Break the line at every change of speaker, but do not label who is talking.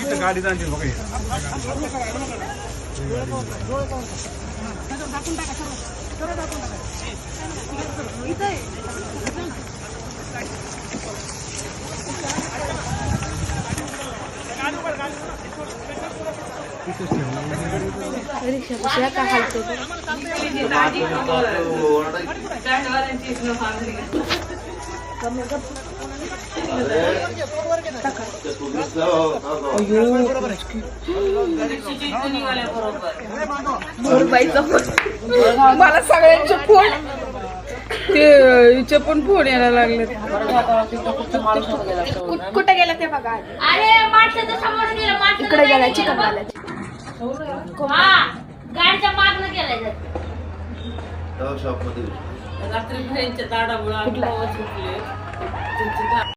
इथं गाडी जाणतील बघा.
रिक्षा कशी का हालते
मला सगळ्यांचे फोन. ते हिचे पण फोन यायला लागले
कुठे गेला ते बघा.
अरे माणसाचं समोर गेलं माणसाचं
इकडे गेला चिकन
गाडीच्या मागणं गेलाय
शॉपमध्ये
रात्री बहिणीच्या दाडामुळे आम्ही